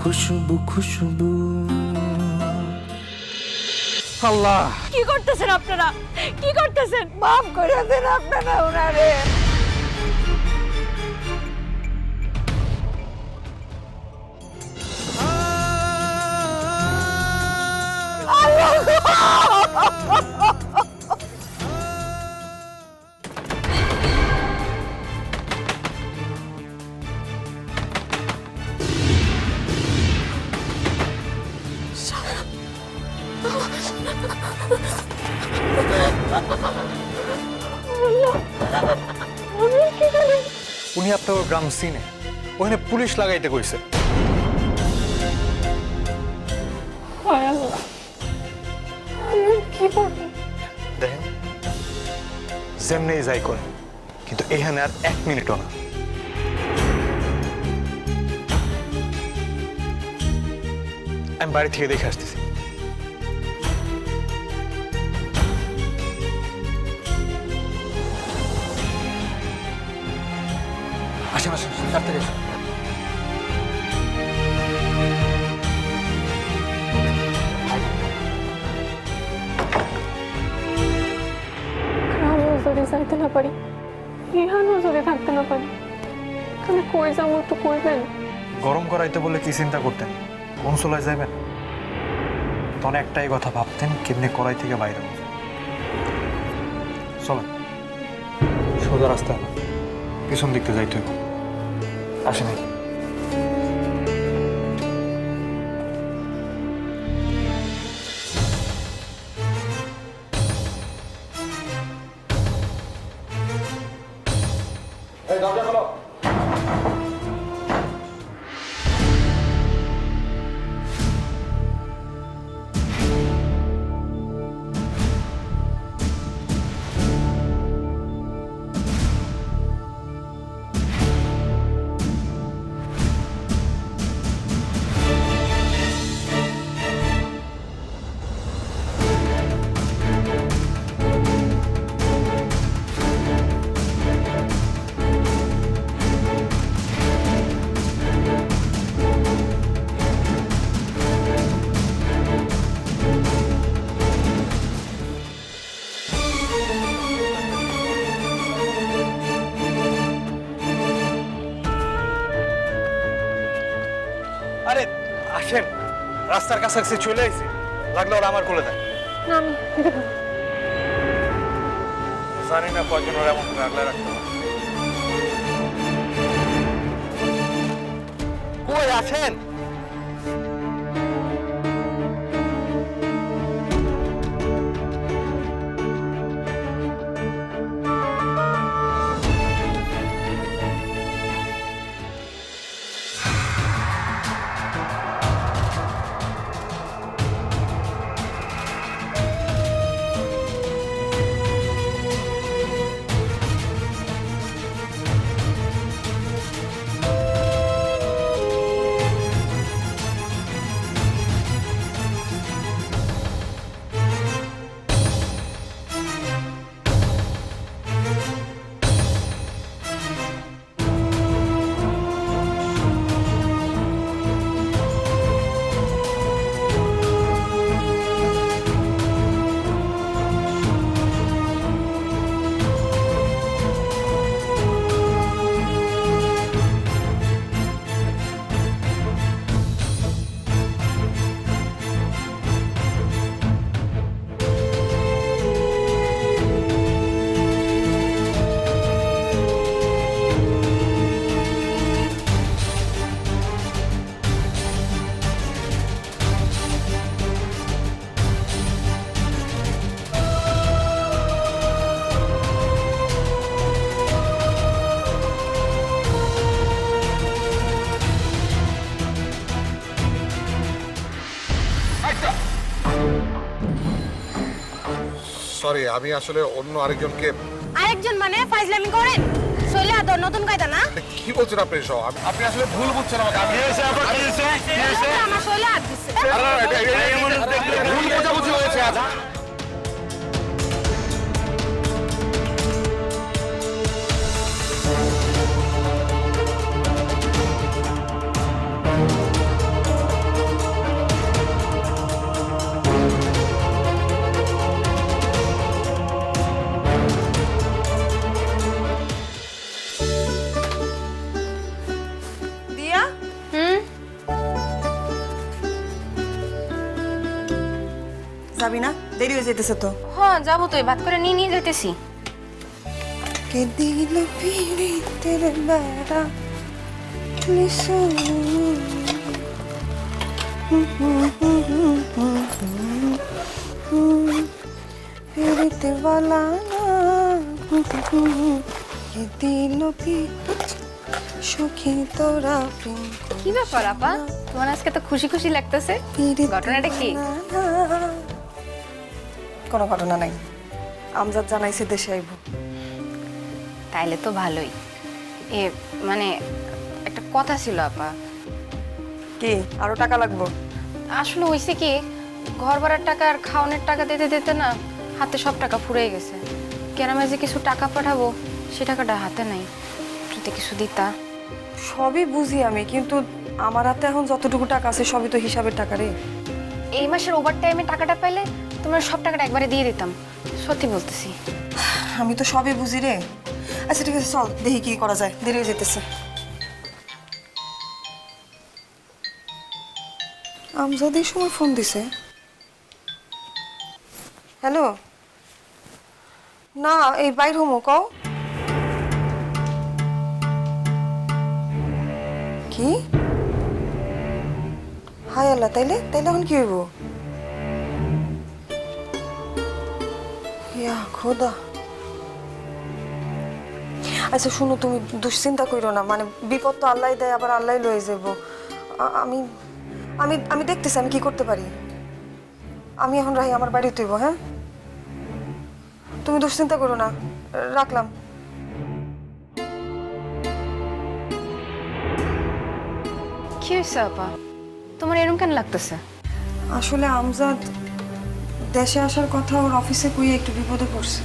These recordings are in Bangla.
খুশবু খুশবু। আল্লাহ। কি করতেছেন আপনারা? কি করতেছেন? মাফ করে দেন আপনারা ওনারে উনি আপনার গ্রাম সিনে ওখানে পুলিশ লাগাইতে কইছে। দেখেন যেমনি যাই করে কিন্তু এখানে আর এক মিনিটও না। আমি বাড়ি থেকে দেখে আসতেছি। আসেন আসেন তাড়াতাড়ি আসুন। যদি যাইতে না পারি ইহানও যদি থাকতে না পারি। তাহলে কই যাব একটু কইবেন? গরম করাইতে বলে কি চিন্তা করতেন? কোন চলায় যাবেন তখন একটাই কথা ভাবতেন কেমনে কড়াই থেকে বাইরে। চলেন। সোজা রাস্তা। পিছন দিকতে যাইতে হবে আসেন এই। আরে রাস্তার কাছাকাছি চলে আইছি। লাগলে ওরা আমার কোলে দেয় না আমি জানি না কয়জন ওরা এমন করে আগলে রাখতে কই আছেন? আমি আসলে অন্য আরেকজনকে আরেকজন মানে ফাইজলামি করেন শৈলা তো নতুন কায়দা না কি বলছেন আপনি সব আমি- আপনি আসলে ভুল বুঝছেন আমাকে আমি আমার শৈলা হাত দিছে ভুল বোঝাবুঝি হয়েছে আজ যাবি না? দেরি হয়ে যেতেছে তো। হ্যাঁ যাব তো ভাত করে নিয়ে নিয়ে যেতেছি কে দিল পীড়িতের বেড়া পীড়িতে বালা কে দিল সুখী তোরা কি ব্যাপার আপা? তোমার আজকে তো খুশি খুশি লাগতেছে। ঘটনাটা কি? কোনো ঘটনা নাই। আমজাদ জানাইছে দেশে আইব। তাইলে তো ভালোই। এ মানে একটা কথা ছিল আপা। কি? আরও টাকা লাগবো? আসলে হয়েছে কি ঘর ভাড়ার টাকা আর খাওয়ানোর টাকা দিতে দিতে না হাতে সব টাকা ফুরিয়ে গেছে। কেরামে যে কিছু টাকা পাঠাবো সে টাকাটা হাতে নাই। যদি কিছু দিতা। সবই বুঝি আমি কিন্তু আমার হাতে এখন যতটুকু টাকা আছে সবই তো হিসাবের টাকা রে। এই মাসের ওভার টাইমে টাকাটা পাইলে তোমার সব টাকাটা একবারে দিয়ে দিতাম। সত্যি বলতেছি। আমি তো সবই বুঝি রে। আচ্ছা ঠিক আছে, চল, দেখি কি করা যায়। দেরি হয়ে যেতেছে। আমজাদ এই সময় ফোন দিছে। হ্যালো? না, এই বাইর হোমো, কও। কি? হাই আল্লাহ, তাইলে তাইলে এখন কি হইব? ইয়া খোদা। আচ্ছা শুনো তুমি দুশ্চিন্তা করো না। মানে বিপদ তো আল্লাহ দেয় আবার আল্লাহ লয়ে যাব আমি আমি আমি দেখতেছি আমি কি করতে পারি? আমি এখন রাহি আমার বাড়ি তুইব হ্যাঁ? তুমি দুশ্চিন্তা করো না রাখলাম। কি হয়েছে আপা? তোমার এরকম কেন লাগতেছে? আসলে আমজাদ দেশে আসার কথা ওর অফিসে কইয়ে একটু বিপদে পড়ছে।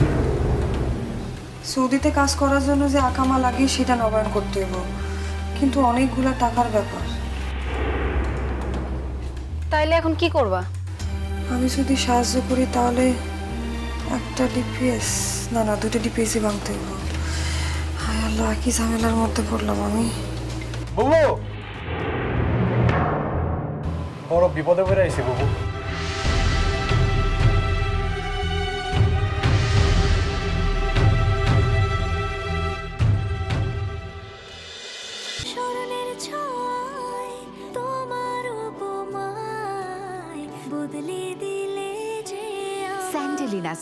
সৌদিতে কাজ করার জন্য যে আকামা লাগে সেটা নবায়ন করতে হইব। কিন্তু অনেকগুলা টাকার ব্যাপার। তাইলে এখন কি করবা? আমি যদি সাহায্য করি তাহলে একটা ডিপিএস না না দুটো ডিপিএসই ভাঙতে হইব। হায় আল্লাহ কি ঝামেলার মধ্যে পড়লাম আমি। বুবু! বড় বিপদে পড়ে আইছি বুবু।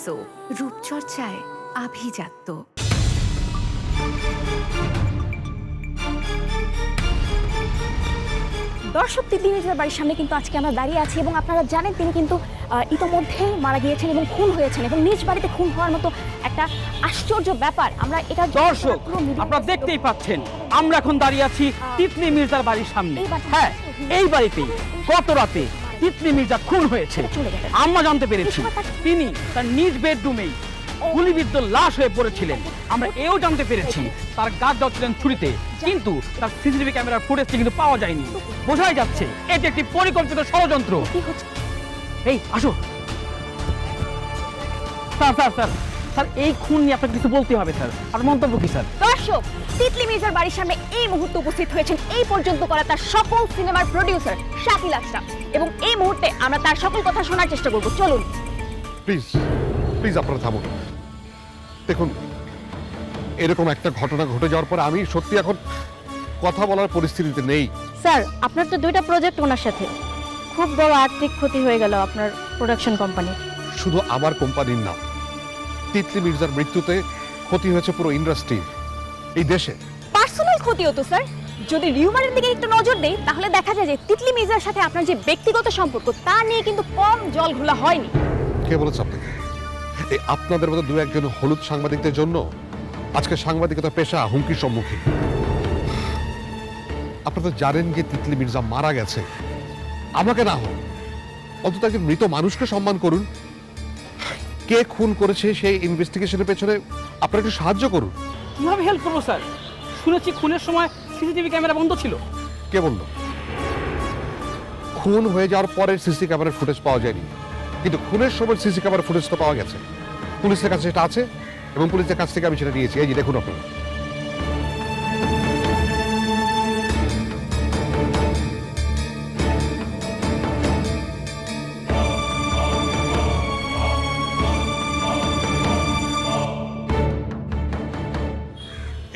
সো রূপচর্চায় আভিজাত্য। দর্শক মির্জার বাড়ির সামনে কিন্তু আজকে আমরা দাঁড়িয়ে আছি এবং আপনারা জানেন তিনি কিন্তু আহ, ইতোমধ্যেই মারা গিয়েছেন এবং খুন হয়েছেন এবং নিজ বাড়িতে খুন হওয়ার মতো একটা আশ্চর্য ব্যাপার। আমরা এটা দর্শক আপনারা দেখতেই পাচ্ছেন আমরা এখন দাঁড়িয়ে আছি তিতলি মির্জার বাড়ির সামনে। হ্যাঁ এই বাড়িতেই গত রাতে তিতলি মির্জা খুন হয়েছে। আমরা জানতে পেরেছি তিনি তার নিজ বেডরুমেই গুলিবিদ্ধ লাশ হয়ে পড়েছিলেন। আমরা এও জানতে পেরেছি তার গাছ ছিলেন ছুরিতে। কিন্তু তার সিসিটিভি ক্যামেরার ফুটেজটি কিন্তু পাওয়া যায়নি। বোঝাই যাচ্ছে এটি একটি পরিকল্পিত ষড়যন্ত্র। এই আসো। Sir sir sir. স্যার এই খুন নিয়ে আপনাকে কিছু বলতে হবে স্যার। আর মন্তব্য কি স্যার? দর্শক তিতলি মির্জার বাড়ির সামনে এই মুহূর্তে উপস্থিত হয়েছেন এই পর্যন্ত করা তার সকল সিনেমার প্রডিউসার শাকিল আশরাফ এবং এই মুহূর্তে আমরা তার সকল কথা শোনার চেষ্টা করব। চলুন। প্লিজ প্লিজ আপনারা থামুন। দেখুন এরকম একটা ঘটনা ঘটে যাওয়ার পরে আমি সত্যি এখন কথা বলার পরিস্থিতিতে নেই। স্যার আপনার তো দুইটা প্রজেক্ট ওনার সাথে। খুব বড় আর্থিক ক্ষতি হয়ে গেল আপনার প্রোডাকশন কোম্পানির শুধু আমার কোম্পানির না তিতলি মির্জার মৃত্যুতে ক্ষতি হয়েছে পুরো ইন্ডাস্ট্রি এই দেশে। পার্সোনাল ক্ষতি হতো স্যার যদি রিউমারের দিকে একটু নজর দেই তাহলে দেখা যায় যে তিতলি মির্জার সাথে আপনার যে ব্যক্তিগত সম্পর্ক তা নিয়ে কিন্তু কম জল ঘোলা হয়নি। কে বলেছে আপনাকে? এই আপনাদের মতো দু একজন হলুদ সাংবাদিকদের জন্য আজকে সাংবাদিকতা পেশা হুমকির সম্মুখীন। আপনারা তো জানেন যে তিতলি মির্জা মারা গেছে। আমাকে না হোক অন্তত একজন মৃত মানুষকে সম্মান করুন কে খুন করেছে সেই ইনভেস্টিগেশনের পেছনে আপনারা একটু সাহায্য করুন। কীভাবে হেল্প করব স্যার? শুনেছি খুনের সময় সিসিটিভি ক্যামেরা বন্ধ ছিল। কে বলল? খুন হয়ে যাওয়ার পরে সিসি ক্যামেরার ফুটেজ পাওয়া যায়নি। কিন্তু খুনের সময় সিসি ক্যামেরার ফুটেজ তো পাওয়া গেছে। পুলিশের কাছে সেটা আছে এবং পুলিশের কাছ থেকে আমি সেটা নিয়েছি। এই যে দেখুন আপনারা।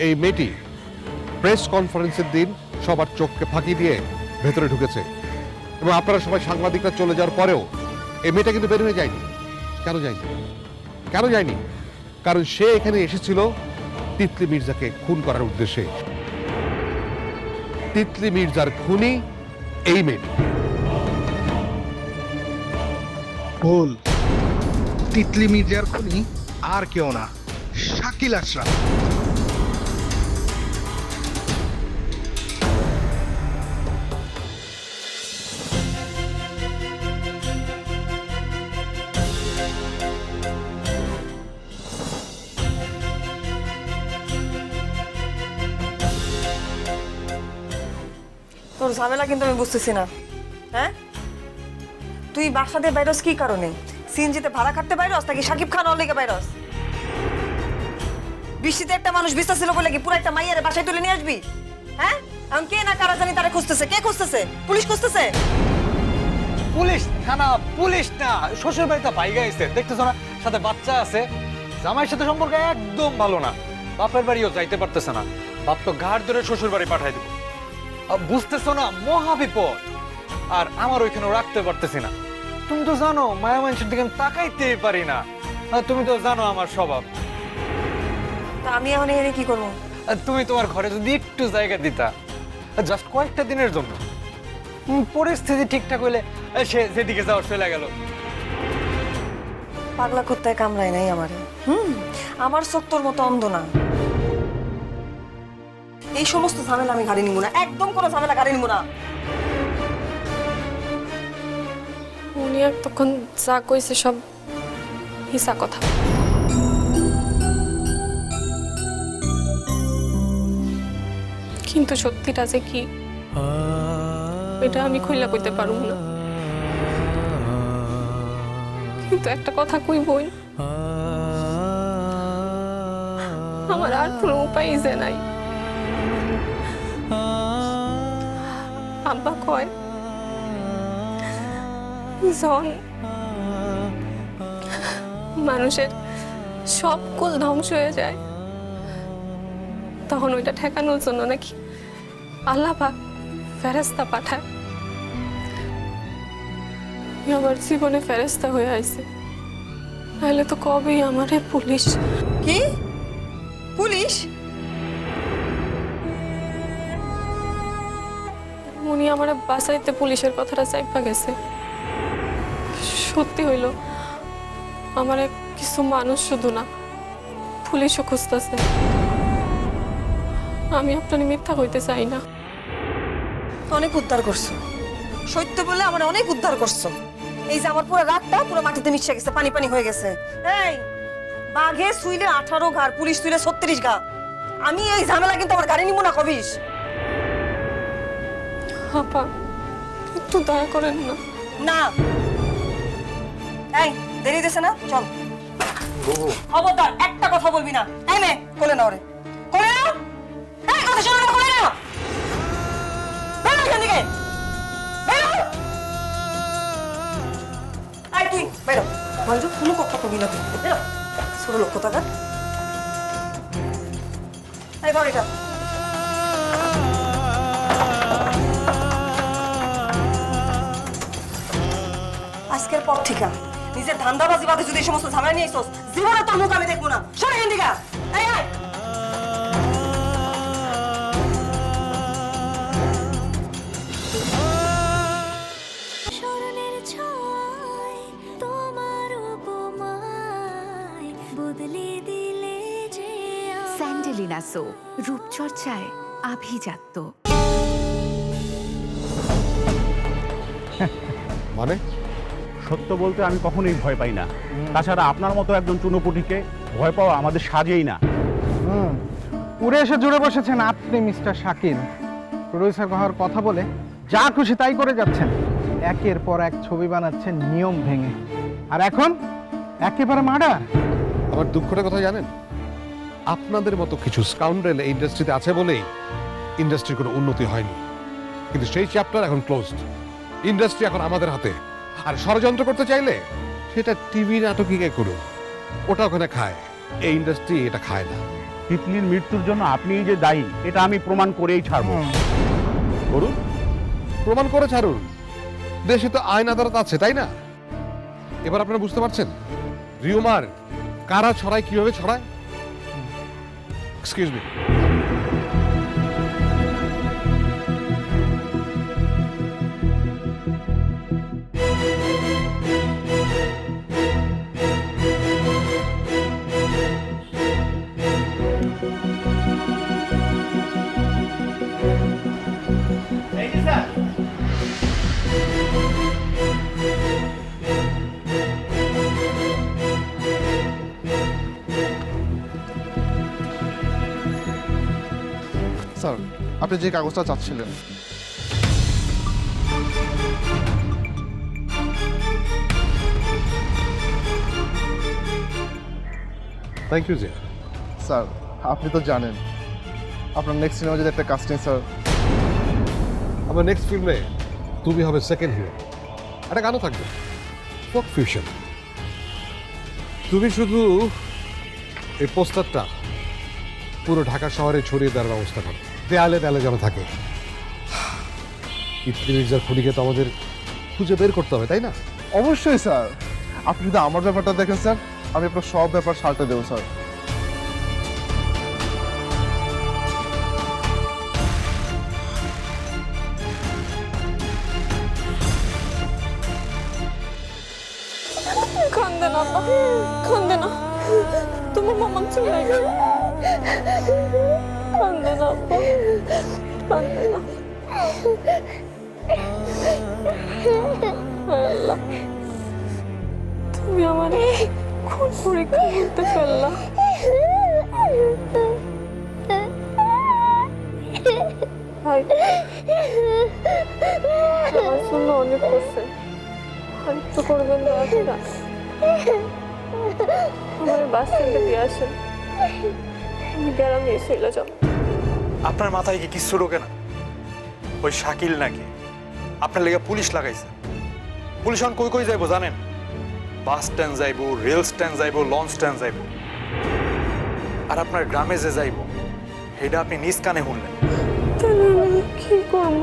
এই মেয়েটি প্রেস কনফারেন্সের দিন সবার চোখকে ফাঁকি দিয়ে ভেতরে ঢুকেছে। এবং আপনারা সবাই সাংবাদিকরা চলে যাওয়ার পরেও এই মেয়েটা কিন্তু বের হয়ে যায়নি। কেন যায়নি? কেন যায়নি? কারণ সে এখানে এসেছিল তিতলি মির্জাকে খুন করার উদ্দেশ্যে। তিতলি মির্জার খুনি এই মেয়েটি। ভুল। তিতলি মির্জার খুনি আর কেউ না, শাকিল আশরাফ। ঝামেলা কিন্তু আমি বুঝতেছি না। হ্যাঁ? তুই বাসা দিয়ে বাইরস কি কারণে? সিএনজিতে ভাড়া কাটতে বাইরস নাকি সাকিব খান অলেগে বাইরস বৃষ্টিতে একটা মানুষ বিস্তার ছিল বলে কি পুরো একটা মাইয়ারে বাসায় তুলে নিয়ে আসবি? হ্যাঁ? এখন কে না কারা জানি তারা খুঁজতেছে। কে খুঁজতেছে? পুলিশ খুঁজতেছে? পুলিশ থানা পুলিশ না। শ্বশুর বাড়িতে দেখতেছো না? সাথে বাচ্চা আছে। জামাইয়ের সাথে সম্পর্ক একদম ভালো না। বাপের বাড়িও যাইতে পারতেছে না। বাপ তো ঘাট ধরে শ্বশুর বাড়ি পাঠাই দিব। বুঝতেছো না মহা বিপদ। আর আমার ওইখানেও রাখতে পারতেছি না। তুমি তো জানো মায়া মানুষের দিকে আমি তাকাইতেই পারি না। আর তুমি তো জানো আমার স্বভাব। তা আমি এখন এখানে কি করব? তুমি তোমার ঘরে যদি একটু জায়গা দিতা জাস্ট কয়েকটা দিনের জন্য। পরিস্থিতি ঠিকঠাক হইলে আহ, সে যেদিকে যাওয়ার চলে গেল। পাগলা কুত্তায় কামড়ায় নাই আমার। হুম আমার চোখ তোর মতো অন্ধ না। এই সমস্ত ঝামেলা আমি গাড়ি নিব না। একদম কোনো ঝামেলা গাড়ি নিব না। উনি তখন যা কইছে সব হিসা কথা। কিন্তু সত্যিটা যে কি, এটা আমি খুইলা কইতে পারুম না। কিন্তু একটা কথা কই বই আমার আর কোনো উপায় যে নাই। আব্বা কয় জন, মানুষের সব কুল ধ্বংস হয়ে যায়। তখন ওইটা ঠেকানোর জন্য নাকি আল্লাহ পাক ফেরেস্তা পাঠায়। আমি আমার জীবনে ফেরেস্তা হয়ে আইছে। নাহলে তো কবেই আমারে পুলিশ কি? উনি আমার বাসাইতে পুলিশের কথাটা চাইপা গেছে। সত্যি হইল, আমার কিছু মানুষ শুধু না, পুলিশও খুঁজতেছে। আমি আপনার মিথ্যা কইতে চাই না। অনেক উদ্ধার করছ। সত্য বলে আমার অনেক উদ্ধার করছ। এই যে আমার পুরো রাতটা পুরো মাটিতে মিশে গেছে, পানি পানি হয়ে গেছে। এই, বাঘে শুইলে আঠারো ঘা পুলিশ শুইলে ছত্রিশ ঘা আমি এই ঝামেলা কিন্তু আমার গাড়ি নিব না, কবিস। আপা, একটু দয়া করেন না। না। এই, দেরি দিছে না? চল। খবরদার, একটা কথা বলবি না। এই মে কোলে না ওরে কোলে না এই, কথা শোনো না, কোলে না বেরো এখান থেকে। বেরো। এই, তুই, বেরো। মঞ্জু কোনো কথা কবি না। তুই বেরো। ছোট লোক কোথাকার? এই ধর এটা। পর নিজের ধান্দাবাজি বাদে যদি এই সমস্ত ঝামেলা নিয়ে এসোস জীবনে তোর মুখ আমি দেখব না। সরে এখান থেকে। স্যান্ডেলিনা সো রূপচর্চায় আভিজাত্য। মানে? সত্য বলতে আমি কখনোই ভয় পাই না। তাছাড়া আপনার মতো একজন চুনোপুটিকে ভয় পাওয়া আমাদের সাজেই না। হুম। উড়ে এসে জুড়ে বসেছেন আপনি মিস্টার শাকিল। প্রডিউসার হওয়ার কথা বলে যা খুশি তাই করে যাচ্ছেন। একের পর এক ছবি বানাচ্ছেন নিয়ম ভেঙে। আর এখন একেবারে মার্ডার। আমার দুঃখটা কথা জানেন? আপনাদের মতো কিছু স্কাউন্ডেল এই ইন্ডাস্ট্রিতে আছে বলেই ইন্ডাস্ট্রির কোনো উন্নতি হয়নি। কিন্তু সেই চ্যাপ্টার এখন ক্লোজড ইন্ডাস্ট্রি এখন আমাদের হাতে। আর ষড়যন্ত্র করতে চাইলে সেটা টিভি নাটকিকে করুন। ওটা ওখানে খায়। এই ইন্ডাস্ট্রি এটা খায় না। তিতলির মৃত্যুর জন্য আপনিই যে দায়ী এটা আমি প্রমাণ করেই ছাড়বো। করুন। প্রমাণ করে ছাড়ুন। দেশে তো আইন আদালত আছে তাই না? এবার আপনারা বুঝতে পারছেন? রিউমার কারা ছড়ায় কীভাবে ছড়ায়? এক্সকিউজ মি আপনি যে কাগজটা চাচ্ছিলেন। থ্যাংক ইউ জিয়া স্যার আপনি তো জানেন। আপনার নেক্সট সিনেমা যদি একটা কাস্টিং স্যার। আমার নেক্সট ফিল্মে তুমি হবে সেকেন্ড হিরো একটা গানও থাকবে। ফোক ফিউশন তুমি শুধু এই পোস্টারটা পুরো ঢাকা শহরে ছড়িয়ে দেওয়ার ব্যবস্থা করো। দেয়ালে দেয়ালে যেন থাকে। ইত্রি মির্জার খুনিকে তো আমাদের খুঁজে বের করতে হবে তাই না? অবশ্যই স্যার। আপনি যদি আমার ব্যাপারটা দেখেন স্যার আমি আপনার সব ব্যাপার সাল্টে দেবো স্যার। কান্দে না আপা কান্দে না তোমার মামা চলে গেল কান্দে না কান্দে না আল্লাহ তুমি আমার কোন পরীক্ষা করতে ফেললা। ভাই আমার জন্য অনেক করছে আর একটু করবেন দয়া করে আমার বাস স্ট্যান্ডে দিয়ে আসেন আমি গ্রামে চলে যাব আপনার মাথায় কি কিচ্ছু ঢোকে না? ওই শাকিল নাকি? আপনার লেগে পুলিশ লাগাইছে। পুলিশ এখন কই কই যাইবো জানেন? বাস স্ট্যান্ড যাইবো রেল স্ট্যান্ড যাইবো লঞ্চ স্ট্যান্ড যাইবো। আর আপনার গ্রামে যে যাইবো সেটা আপনি নিজ কানে শুনলেন। কি করব?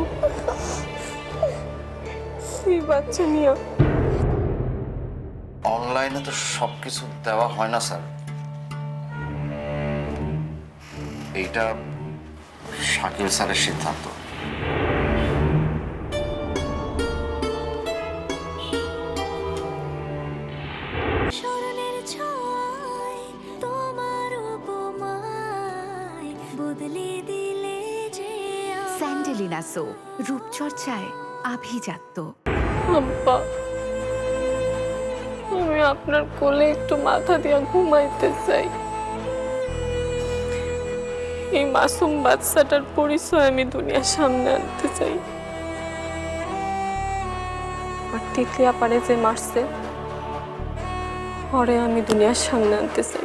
এই বাচ্চা নিয়ে। অনলাইনে তো সব কিছু দেওয়া হয় না স্যার। এইটা শাকিল স্যারের সিদ্ধান্ত। স্যান্ডেলিনা সো রূপচর্চায় আভিজাত্য। আব্বা আমি আপনার কোলে একটু মাথা দিয়ে ঘুমাইতে চাই। এই মাসুম বাচ্চাটার পরিচয় আমি দুনিয়ার সামনে আনতে চাই। আর তিতলিয়া পারে যে মারছে পরে আমি দুনিয়ার সামনে আনতে চাই।